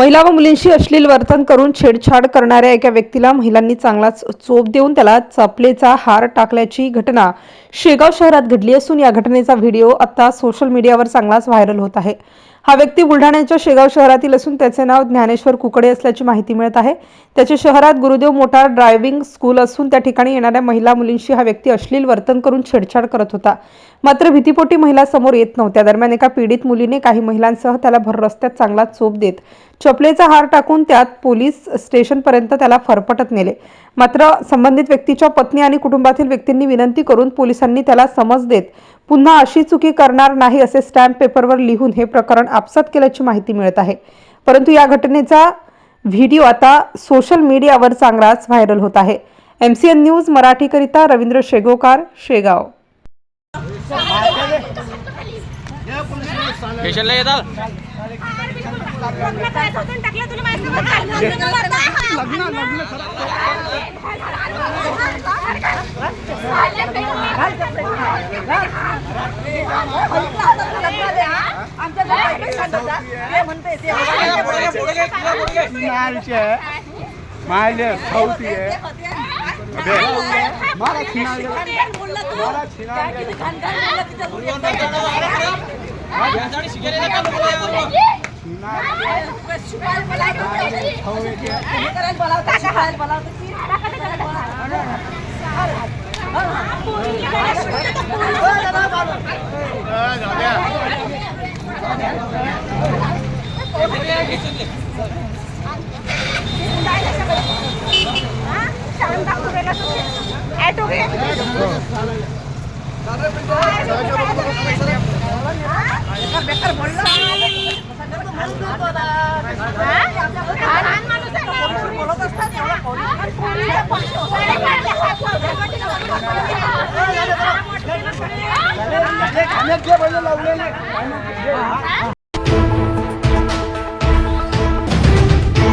महिला व मुलींशी अश्लील वर्तन करून छेडछाड करणाऱ्या एका व्यक्तीला महिलांनी चांगलाच चोप देऊन त्याला चपलेचा हार टाकल्याची घटना शेगाव शहरात घडली असून या घटनेचा व्हिडिओ आता सोशल मीडियावर चांगलाच व्हायरल होत आहे. हा व्यक्ती बुलढाण्याच्या शेगाव शहरातील असून त्याचे नाव ज्ञानेश्वर कुकडे असल्याची माहिती मिळत आहे. त्याच्या शहरात गुरुदेव मोटार ड्रायव्हिंग स्कूल असून त्या ठिकाणी येणाऱ्या महिला मुलींशी हा व्यक्ती अश्लील वर्तन करून छेडछाड करत होता. मात्र भीतीपोटी महिला समोर येत नव्हत्या. दरम्यान एका पीडित मुलीने काही महिलांसह त्याला भर रस्त्यात चांगला चोप देत चपलेचा हार टाकून त्यात पोलीस स्टेशनपर्यंत त्याला फरफटत नेले. मात्र संबंधित व्यक्तीच्या पत्नी आणि कुटुंबातील व्यक्तींनी विनंती करून पोलिसांनी त्याला समज देत पुन्हा अशी चुकी करणार नाही असे स्टॅम्प पेपरवर लिहून हे प्रकरण आपसात केल्याची माहिती मिळत आहे. परंतु या घटनेचा व्हिडिओ आता सोशल मीडियावर चांगलाच व्हायरल होत आहे. एम सी एन न्यूज मराठीकरिता रवींद्र शेगोकार शेगाव. स्टेशनला येतात मायले खाऊती आहे मला खिनाळ मला खिनाळ Aduh, ya. लहान माणूस